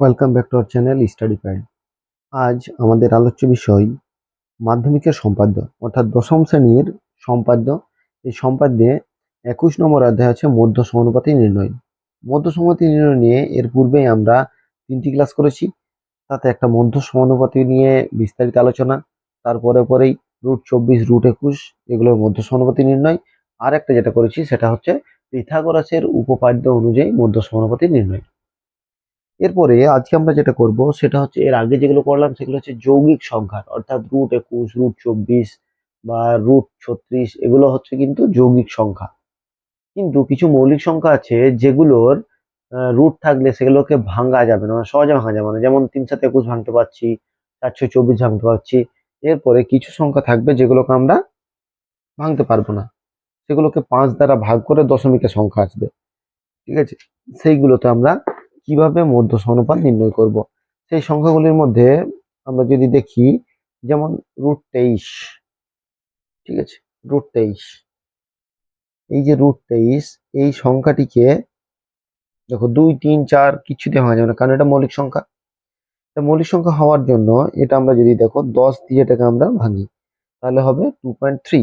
Welcome back to our channel study pad আজ আমাদের আলোচ্য বিষয় মাধ্যমিকের সম্পাদ্য, অর্থাৎ দশম শ্রেণির সম্পাদ্য। এই সম্পাদ্যে একুশ নম্বর অধ্যায় আছে মধ্য সমানুপাতি নির্ণয়। মধ্য সমানুপাতি নির্ণয় নিয়ে এর পূর্বেই আমরা তিনটি ক্লাস করেছি। তাতে একটা মধ্য সমানুপাতি নিয়ে বিস্তারিত আলোচনা তারপরে পরেই রুট চব্বিশ রুট একুশ, এগুলোর মধ্য সমানুপাতি নির্ণয়। আর একটা যেটা করেছি, সেটা হচ্ছে পৃথাগোরাসের উপপাদ্য অনুযায়ী মধ্য সমানুপাতি নির্ণয়। এরপরে আজকে আমরা যেটা করব সেটা হচ্ছে এর আগে যেগুলো করলাম সেগুলো হচ্ছে যৌগিক সংখ্যার অর্থাৎ রুট একুশ রুট চব্বিশ বা রুট ছত্রিশ, এগুলো হচ্ছে কিন্তু যৌগিক সংখ্যা। কিন্তু কিছু মৌলিক সংখ্যা আছে যেগুলোর রুট থাকলে সেগুলোকে ভাঙা যাবে না মানে সহজে ভাঙা যাবে না। যেমন তিন সাথে একুশ ভাঙতে পারছি, চারশো চব্বিশ ভাঙতে পারছি, এরপরে কিছু সংখ্যা থাকবে যেগুলোকে আমরা ভাঙতে পারব না। সেগুলোকে পাঁচ দ্বারা ভাগ করে দশমিকের সংখ্যা আসবে। ঠিক আছে? সেইগুলোতে আমরা কীভাবে মধ্য সমানুপাত নির্ণয় করব? সেই সংখ্যাগুলির মধ্যে আমরা যদি দেখি, যেমন রুট তেইশ, ঠিক আছে? রুট তেইশ। এই যে রুট তেইশ, এই সংখ্যাটিকে দেখো দুই, তিন, চার কিছুতে ভাঙা যাবে না কারণ এটা মৌলিক সংখ্যা। তা মৌলিক সংখ্যা হওয়ার জন্য এটা আমরা যদি দেখো, দশ দিয়ে এটাকে আমরা ভাঙি, তাহলে হবে টু পয়েন্ট থ্রি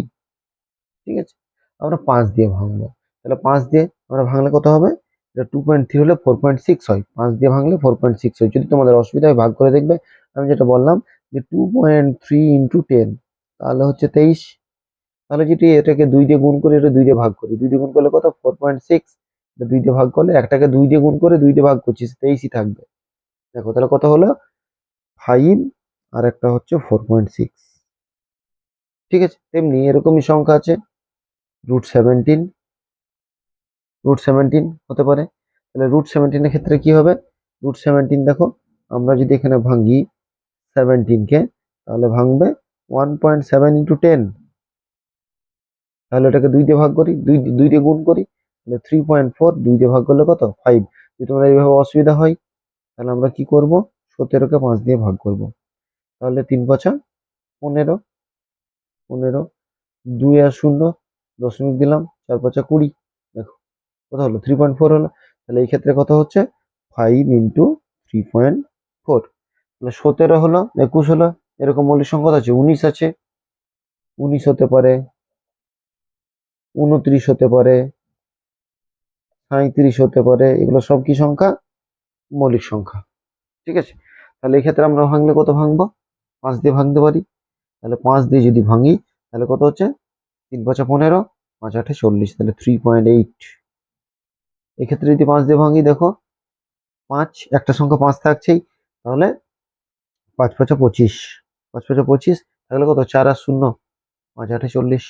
ঠিক আছে? আমরা পাঁচ দিয়ে ভাঙবো। তাহলে পাঁচ দিয়ে আমরা ভাঙলে কত হবে? এটা টু পয়েন্ট থ্রি হলে ফোর পয়েন্ট সিক্স হয়। পাঁচ দিয়ে ভাঙলে ফোর পয়েন্ট সিক্স হয়। যদি তোমাদের অসুবিধা হয়, ভাগ করে দেখবে। আমি যেটা বললাম যে two point three into ten তাহলে হচ্ছে তেইশ। তাহলে যদি এটাকে দুই দিয়ে গুণ করে, এটা দুই দিয়ে ভাগ করি। দুই দিয়ে গুণ করলে কত? ফোর পয়েন্ট সিক্স এটা দুই দিয়ে ভাগ করলে একটাকে দুই দিয়ে গুণ করে দুই দিয়ে ভাগ করছি, তেইশই থাকবে। দেখো, তাহলে কত হলো? ফাইভ আর একটা হচ্ছে ফোর পয়েন্ট সিক্স ঠিক আছে? তেমনি এরকমই সংখ্যা আছে। রুট সেভেন্টিন রুট সেভেন্টিন হতে পারে। তাহলে রুট সেভেন্টিনের ক্ষেত্রে কি হবে? রুট সেভেন্টিন দেখো, আমরা যদি এখানে ভাঙি সেভেন্টিনকে তাহলে ভাঙবে one point seven into ten তাহলে এটাকে দুই দিয়ে ভাগ করি, দুই দুই দিয়ে গুণ করি, তাহলে থ্রি পয়েন্ট ফোর দুই দিয়ে ভাগ করলে কত? ফাইভ যদি তোমাদের এইভাবে অসুবিধা হয়, তাহলে আমরা কি করব? সতেরোকে পাঁচ দিয়ে ভাগ করব। তাহলে তিন পাঁচা পনেরো। পনেরো, দুই আর শূন্য, দশমিক দিলাম, চার পাঁচা কুড়ি। কত হলো থ্রি পয়েন্ট ফোর হলো। তাহলে এই ক্ষেত্রে কত হচ্ছে? Five into three point four তাহলে সতেরো হলো, একুশ হলো, এরকম মৌলিক সংখ্যা আছে, উনিশ আছে। উনিশ হতে পারে, উনত্রিশ হতে পারে সাঁত্রিশ হতে পারে, এগুলো সব কি সংখ্যা? মৌলিক সংখ্যা। ঠিক আছে? তাহলে এই ক্ষেত্রে আমরা ভাঙলে কত ভাঙবো? পাঁচ দিয়ে ভাঙতে পারি। তাহলে পাঁচ দিয়ে যদি ভাঙি, তাহলে কত হচ্ছে? তিন পাঁচা পনেরো, পাঁচ আটে চল্লিশ, তাহলে থ্রি পয়েন্ট এইট এক্ষেত্রে যদি পাঁচ দিয়ে ভাঙি, দেখো, পাঁচ, একটা সংখ্যা পাঁচ থাকছেই, তাহলে পাঁচ পাঁচা পঁচিশ, পাঁচ পাঁচা পঁচিশ তাহলে কত? চার আর শূন্য, পাঁচ আটে চল্লিশ।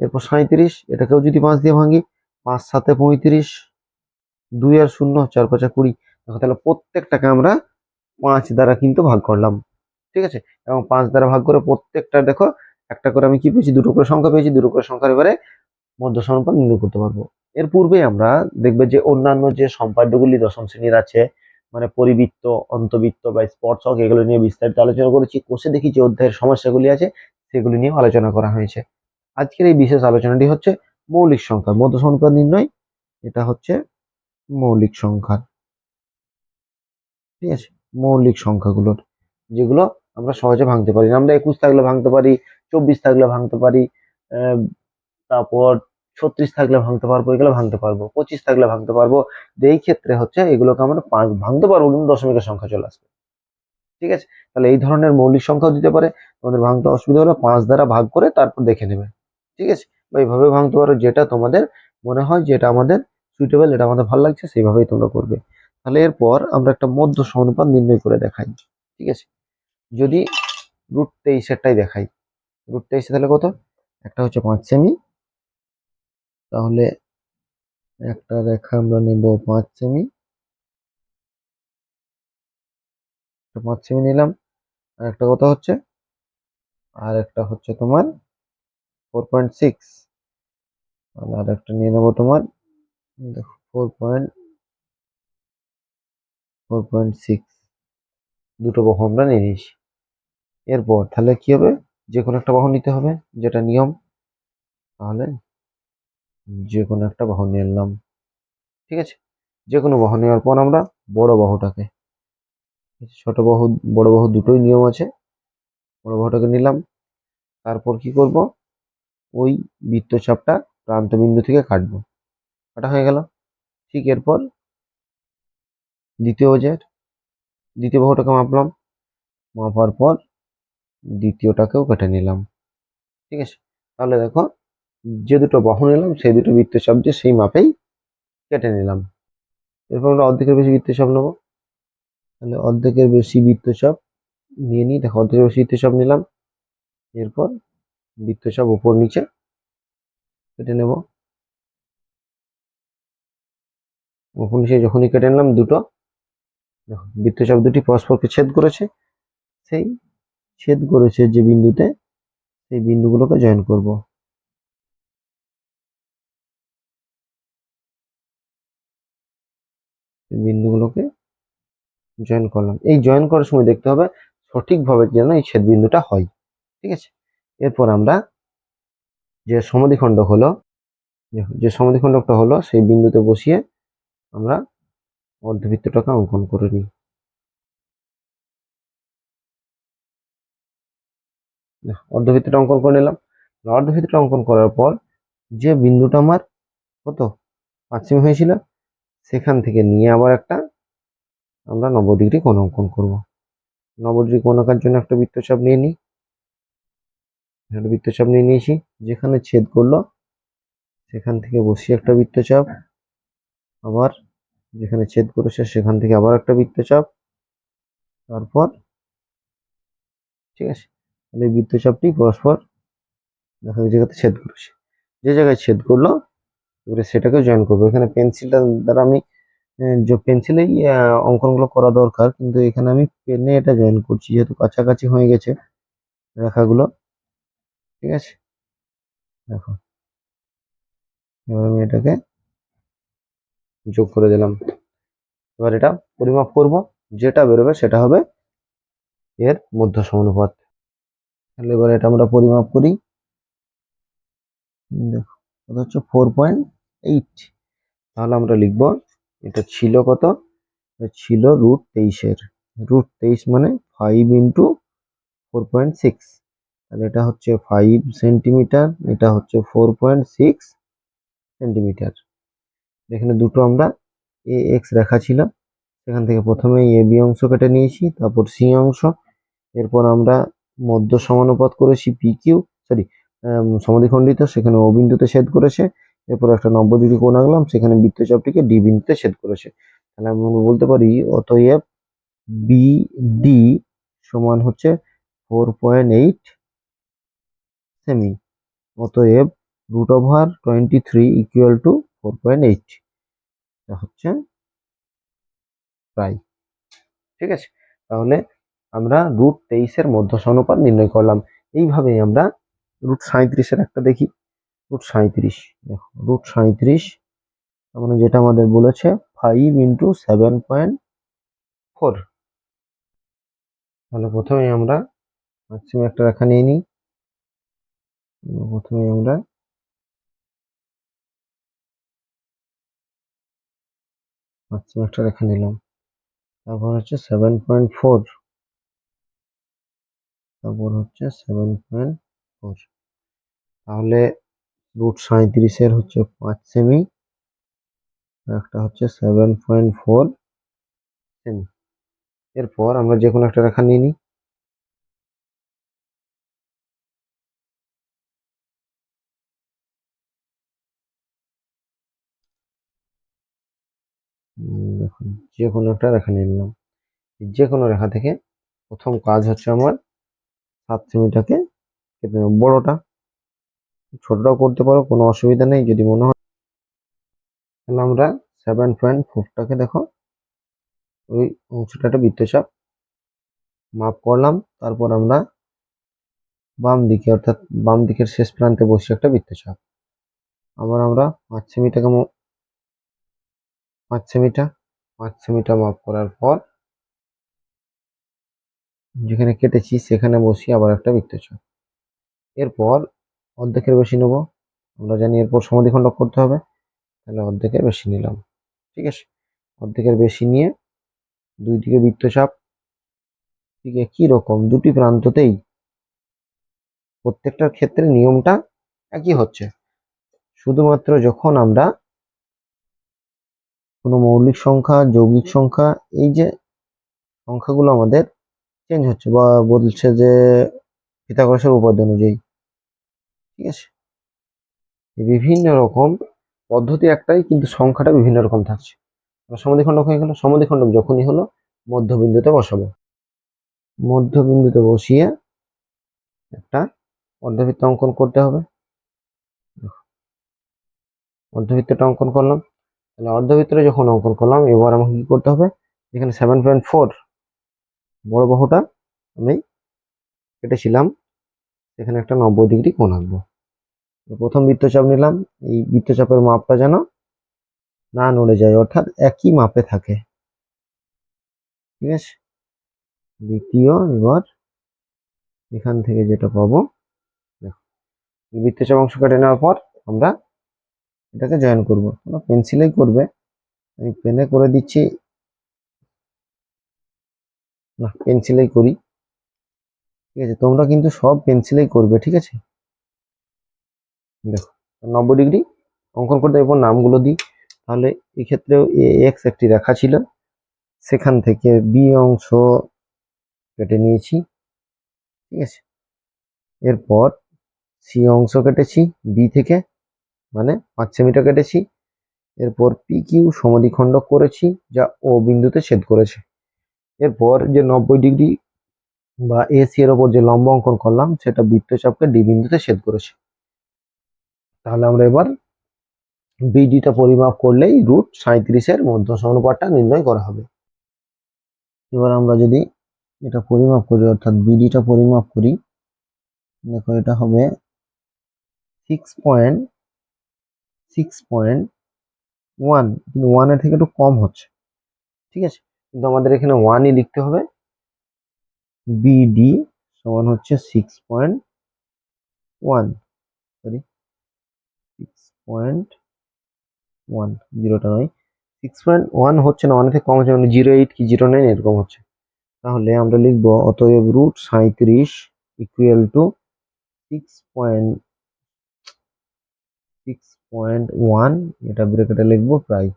এরপর সাঁত্রিশ এটাকেও যদি পাঁচ দিয়ে ভাঙি, পাঁচ সাতে পঁয়ত্রিশ, দুই আর শূন্য, চার পাঁচা কুড়ি, দেখো তাহলে প্রত্যেকটাকে আমরা পাঁচ দ্বারা কিন্তু ভাগ করলাম, ঠিক আছে? এবং পাঁচ দ্বারা ভাগ করে প্রত্যেকটা, দেখো, একটা করে আমি কি পেয়েছি? দুটো করে সংখ্যা পেয়েছি, দুটো করে সংখ্যার এবারে মধ্য সমানুপাত নির্ণয় করতে পারব। এর পূর্বে আমরা দেখবে যে অন্যান্য যে সম্পাদ্যগুলি দশম শ্রেণির আছে মানে পরিবৃত্ত অন্তবৃত্ত বা স্পর্শক, এগুলো নিয়ে বিস্তারিত আলোচনা করেছি। কোষে দেখি যে অধ্যায়ের সমস্যাগুলি আছে, সেগুলি নিয়ে আলোচনা করা হয়েছে। আজকের এই বিশেষ আলোচনাটি হচ্ছে মৌলিক সংখ্যা মধ্য সংখ্যা নির্ণয়। এটা হচ্ছে মৌলিক সংখ্যা। ঠিক আছে? মৌলিক সংখ্যাগুলোর, যেগুলো আমরা সহজে ভাঙতে পারি আমরা একুশ থাকলে ভাঙতে পারি, চব্বিশ থাকলে ভাঙতে পারি তারপর ছত্রিশ থাকলে ভাঙতে পারব, এগুলো ভাঙতে পারব। পঁচিশ থাকলে ভাঙতে পারব। এই ক্ষেত্রে হচ্ছে এগুলোকে আমরা ভাঙতে পারব কিন্তু দশমিকের সংখ্যা চলে আসবে। ঠিক আছে? তাহলে এই ধরনের মৌলিক সংখ্যাও দিতে পারে। তোমাদের ভাঙতে অসুবিধা হলে পাঁচ দ্বারা ভাগ করে তারপর দেখে নেবে। ঠিক আছে? বা এইভাবে ভাঙতে পারো যেটা তোমাদের মনে হয় যেটা আমাদের সুইটেবল এটা আমাদের ভালো লাগছে, সেইভাবেই তোমরা করবে। তাহলে এরপর আমরা একটা মধ্য সমানুপাত নির্ণয় করে দেখাই। ঠিক আছে? যদি রুট তেইশেরটাই দেখাই রুট তেইশে তাহলে কত? একটা হচ্ছে পাঁচ সেমি তাহলে একটা রেখা আমরা নেব পাঁচ সেমি। পাঁচ সেমি নিলাম, আর একটা কথা হচ্ছে? আর একটা হচ্ছে তোমার ফোর পয়েন্ট সিক্স তাহলে আর একটা নিয়ে নেব তোমার, দেখো four point four point six দুটো বাহু আমরা নিয়ে নিয়েছি। এরপর তাহলে কি হবে? যে কোনো একটা বাহু নিতে হবে, যেটা নিয়ম। তাহলে যে কোনো একটা বাহু নিয়ে নিলাম। ঠিক আছে? যে কোনো বাহু নেওয়ার পর আমরা বড় বাহুটাকে, ছোট বাহু, বড় বাহু দুটোই নিয়ম আছে। বড় বাহুটাকে নিলাম। তারপর কি করব? ওই বৃত্তচাপটা প্রান্ত বিন্দু থেকে কাটবো। কাটা হয়ে গেল। ঠিক এরপর দ্বিতীয় যে দ্বিতীয় বাহুটাকে মাপলাম। মাপার পর দ্বিতীয়টাকেও কেটে নিলাম। ঠিক আছে? তাহলে দেখো যে দুটো বহন নিলাম, সেই দুটো বৃত্তচাপ দিয়ে সেই মাপেই কেটে নিলাম। এরপর আমরা অর্ধেকের বেশি বৃত্তচাপ নেব। তাহলে অর্ধেকের বেশি বৃত্তচাপ নিয়ে নিই। দেখো, অর্ধেকের বেশি বৃত্তচাপ নিলাম। এরপর বৃত্তচাপ উপর নিচে কেটে নেব। উপর নিচে যখনই কেটে নিলাম দুটো, দেখো, বৃত্তচাপ দুটি পরস্পরকে ছেদ করেছে। সেই ছেদ করেছে যে বিন্দুতে, সেই বিন্দুগুলোকে জয়েন করব। বিন্দুগুলোকে জয়েন করলাম। এই জয়েন করার সময় দেখতে হবে সঠিকভাবে যেন এই ছেদ বিন্দুটা হয়। ঠিক আছে? এরপর আমরা যে সমাধিখণ্ড হলো, যে- যে সমাধিখণ্ডকটা হলো, সেই বিন্দুতে বসিয়ে আমরা অর্ধবৃত্তটাকে অঙ্কন করে নিই। অর্ধবৃত্তটা অঙ্কন করে নিলাম। অর্ধবৃত্তটা অঙ্কন করার পর যে বিন্দুটা আমার কত? পাঁচ সেমি হয়েছিল। সেখান থেকে নিয়ে আবার একটা আমরা নব্বই ডিগ্রি কোণ অঙ্কন করব। নব্বই ডিগ্রি কোণ আঁকার জন্য একটা বৃত্তচাপ নিয়ে নিই। একটা বৃত্তচাপ নিয়ে নিয়েছি, যেখানে ছেদ করল, সেখান থেকে বসিয়ে একটা বৃত্তচাপ, আবার যেখানে ছেদ করেছে সেখান থেকে আবার একটা বৃত্তচাপ, তারপর ঠিক আছে, তাহলে বৃত্তচাপটি পরস্পর দেখা জায়গাতে ছেদ করেছে। যে জায়গায় ছেদ করল এবারে সেটাকে জয়েন করব। এখানে পেন্সিলটা দ্বারা আমি যে পেন্সিলেই অঙ্কনগুলো করা দরকার, কিন্তু এখানে আমি পেনে এটা জয়েন করছি, যেহেতু কাছাকাছি হয়ে গেছে রেখাগুলো। ঠিক আছে? দেখো। এবার আমি এটাকে যোগ করে দিলাম। এবার এটা পরিমাপ করব, যেটা বেরোবে সেটা হবে এর মধ্য সমানুপাত। তাহলে এবার এটা আমরা পরিমাপ করি। দেখো কত হচ্ছে ফোর পয়েন্ট এইট তাহলে আমরা লিখব, এটা ছিল কত? ছিল রুট তেইশের। রুট তেইশ মানে five into four point six তাহলে এটা হচ্ছে ফাইভ সেন্টিমিটার এটা হচ্ছে ফোর পয়েন্ট সিক্স সেন্টিমিটার এখানে দুটো আমরা এ এক্স রেখা ছিল সেখান থেকে প্রথমে এ বি অংশ কেটে নিয়েছি, তারপর সি অংশ। এরপর আমরা মধ্য সমানুপাত করেছি পি কিউ সরি সমাধিখণ্ডিত, সেখানে ও বিন্দুতে ছেদ করেছে। এরপর একটা নব্বই ডিগ্রি কোণ আঁকলাম, সেখানে বৃত্তচাপটিকে ডি বিন্দুতে ছেদ করেছে। তাহলে আমি বলতে পারি, অতএব বি ডি সমান হচ্ছে ফোর পয়েন্ট এইট সেমি অতএব root over twenty three equal to four point eight হচ্ছে প্রায়। ঠিক আছে? তাহলে আমরা রুট তেইশের মধ্য সমানুপাত নির্ণয় করলাম। এইভাবেই আমরা রুট সাঁইত্রিশের একটা দেখি। রুট সাঁইত্রিশ, দেখো, রুট সাঁইত্রিশ, তার মানে যেটা আমাদের বলেছে five into seven point four তাহলে প্রথমে আমরা ম্যাক্সিমাম একটা রেখা নিয়ে নিই। প্রথমে আমরা ম্যাক্সিমাম একটা রেখা নিলাম। তারপর হচ্ছে সেভেন পয়েন্ট ফোর তারপর হচ্ছে সেভেন পয়েন্ট ফোর তাহলে রুট সাঁইত্রিশের হচ্ছে পাঁচ সেমি, একটা হচ্ছে সেভেন পয়েন্ট ফোর সেমি। এরপর আমরা যে কোনো একটা রেখা নিয়ে নিই। দেখুন, যে কোনো একটা রেখা নিয়ে নিলাম। যে কোনো রেখা থেকে প্রথম কাজ হচ্ছে আমার সাত সেমিটাকে কেটে নেব, বড়টা। ছোটটাও করতে পারো, কোনো অসুবিধা নেই, যদি মনে হয়। তাহলে আমরা সেভেন পয়েন্ট ফোরটাকে দেখো, ওই অংশটা একটা বৃত্তচাপ মাপ করলাম, তারপর আমরা বাম দিকে, অর্থাৎ বাম দিকের শেষ প্রান্তে বসে একটা বৃত্তচাপ। আবার আমরা পাঁচ সেমিটাকে পাঁচ সেমিটা পাঁচ সেমিটা মাপ করার পর যেখানে কেটেছি সেখানে বসি আবার একটা বৃত্তচাপ। এরপর অর্ধেকের বেশি নেব। আমরা জানি এরপর সমাধিখণ্ড করতে হবে। তাহলে অর্ধেকের বেশি নিলাম। ঠিক আছে? অর্ধেকের বেশি নিয়ে দুই দিকে বৃত্তচাপ। ঠিক একই রকম, দুটি প্রান্ততেই প্রত্যেকটার ক্ষেত্রে নিয়মটা একই হচ্ছে। শুধুমাত্র যখন আমরা কোনো মৌলিক সংখ্যা, যৌগিক সংখ্যা, এই যে সংখ্যাগুলো আমাদের চেঞ্জ হচ্ছে বা বলছে যে পিথাগোরাসের উপাদ্য অনুযায়ী। ঠিক আছে? বিভিন্ন রকম পদ্ধতি একটাই, কিন্তু সংখ্যাটা বিভিন্ন রকম থাকছে। সমাধিখণ্ডক হয়ে গেল সমাধিখণ্ডক যখনই হলো, মধ্যবিন্দুতে বসাবো। মধ্যবিন্দুতে বসিয়ে একটা অর্ধবৃত্ত অঙ্কন করতে হবে। অর্ধবৃত্তটা অঙ্কন করলাম। তাহলে অর্ধবৃত্তটা যখন অঙ্কন করলাম, এবার আমাকে কি করতে হবে? এখানে সেভেন পয়েন্ট ফোর বড় বাহুটা আমি কেটেছিলাম। এখানে একটা নব্বই ডিগ্রি কোণ আঁকবো। প্রথম বৃত্তচাপ নিলাম, এই বৃত্তচাপের মাপটা যেন না নড়ে যায়, অর্থাৎ একই মাপে থাকে। ঠিক আছে? দ্বিতীয়, এবার এখান থেকে যেটা পাবো, দেখো বৃত্তচাপ অংশ কেটে নেওয়ার পর আমরা এটাকে জয়েন করব। তোমরা পেন্সিলেই করবে, আমি পেনে করে দিচ্ছি। না, পেন্সিলেই করি। ঠিক আছে? তোমরা কিন্তু সব পেন্সিলেই করবে, ঠিক আছে? দেখো, নব্বই ডিগ্রি, অঙ্কন করতে এরপর নামগুলো দিই। তাহলে এক্ষেত্রেও এ এক্স একটি রেখা ছিল। সেখান থেকে বি অংশ কেটে নিয়েছি, ঠিক আছে? এরপর সি অংশ কেটেছি বি থেকে মানে পাঁচ সেমিটার কেটেছি। এরপর পি কিউ সমাধিখণ্ডক করেছি, যা ও বিন্দুতে ছেদ করেছে। এরপর যে নব্বই ডিগ্রি বা এসি এর ওপর যে লম্ব অঙ্কন করলাম, সেটা বৃত্তচাপকে ডি বিন্দুতে ছেদ করেছে। তাহলে আমরা এবার বিডিটা পরিমাপ করলেই রুট সাঁত্রিশের মধ্য সমানুপাতটা নির্ণয় করা হবে। এবার আমরা যদি এটা পরিমাপ করি, অর্থাৎ বিডিটা পরিমাপ করি, দেখো এটা হবে six point six point one কিন্তু ওয়ানের থেকে একটু কম হচ্ছে। ঠিক আছে? কিন্তু আমাদের এখানে ওয়ানই লিখতে হবে। বিডি সমান হচ্ছে six point one sorry six point one জিরোটা নয়। সিক্স পয়েন্ট ওয়ান হচ্ছে না থেকে কম হচ্ছে মানে জিরো এইট কি জিরো নাইন এরকম হচ্ছে। তাহলে আমরা লিখব, অতএব রুট সাঁত্রিশ equal to six point six point one এটা ব্রেকেটে লিখব প্রায়।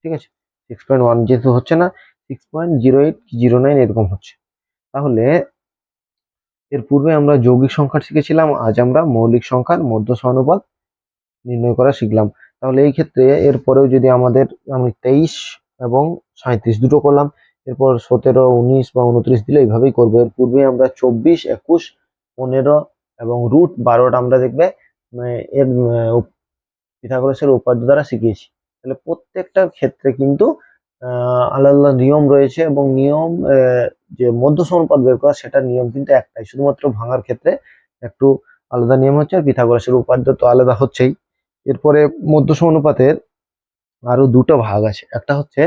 ঠিক আছে? সিক্স পয়েন্ট ওয়ান যেহেতু হচ্ছে না six point zero eight zero nine এরকম হচ্ছে। তাহলে এর পূর্বে আমরা যৌগিক সংখ্যা শিখেছিলাম, আজ আমরা মৌলিক সংখ্যার মধ্য সমানুপাত নির্ণয় করা শিখলাম। তাহলে এই ক্ষেত্রে এরপরেও যদি আমাদের আমি তেইশ এবং সাঁত্রিশ দুটো করলাম, এরপর সতেরো, উনিশ বা উনত্রিশ দিলে এইভাবেই করব। এর পূর্বে আমরা চব্বিশ, একুশ, পনেরো এবং রুট বারোটা আমরা দেখবে মানে এর পিথাগোরাসের উপাদ্য দ্বারা শিখিয়েছি। তাহলে প্রত্যেকটার ক্ষেত্রে কিন্তু আলাদা নিয়ম রয়েছে এবং নিয়ম যে মধ্য সমানুপাত বের করা সেটা নিয়ম কিন্তু একটাই, শুধুমাত্র ভাঙার ক্ষেত্রে একটু আলাদা নিয়ম হচ্ছে আর পিথাগোরাসের উপাদ্য তো আলাদা হচ্ছেই। এরপরে মধ্য সমানুপাতের আরও দুটো ভাগ আছে, একটা হচ্ছে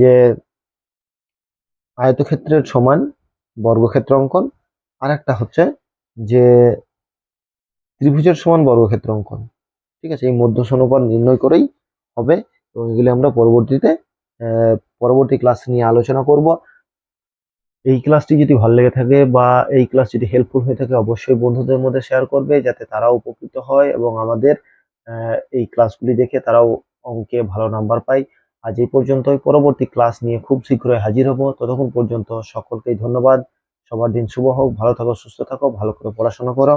যে আয়তক্ষেত্রের সমান বর্গক্ষেত্র অঙ্কন, আর একটা হচ্ছে যে ত্রিভুজের সমান বর্গক্ষেত্র অঙ্কন। ঠিক আছে, এই মধ্য সমানুপাত নির্ণয় করেই হবে এবং এগুলি আমরা পরবর্তীতে পরবর্তী ক্লাস নিয়ে আলোচনা করব। এই ক্লাসটি যদি ভালো লেগে থাকে বা এই ক্লাস যদি হেল্পফুল হয়ে থাকে, অবশ্যই বন্ধুদের মধ্যে শেয়ার করবে যাতে তারাও উপকৃত হয় এবং আমাদের এই ক্লাসগুলি দেখে তারাও অঙ্কে ভালো নাম্বার পায়। আজ এই পর্যন্তই। পরবর্তী ক্লাস নিয়ে খুব শীঘ্রই হাজির হব। ততক্ষণ পর্যন্ত সকলকেই ধন্যবাদ। সবার দিন শুভ হোক। ভালো থাকো, সুস্থ থাকো, ভালো করে পড়াশোনা করো।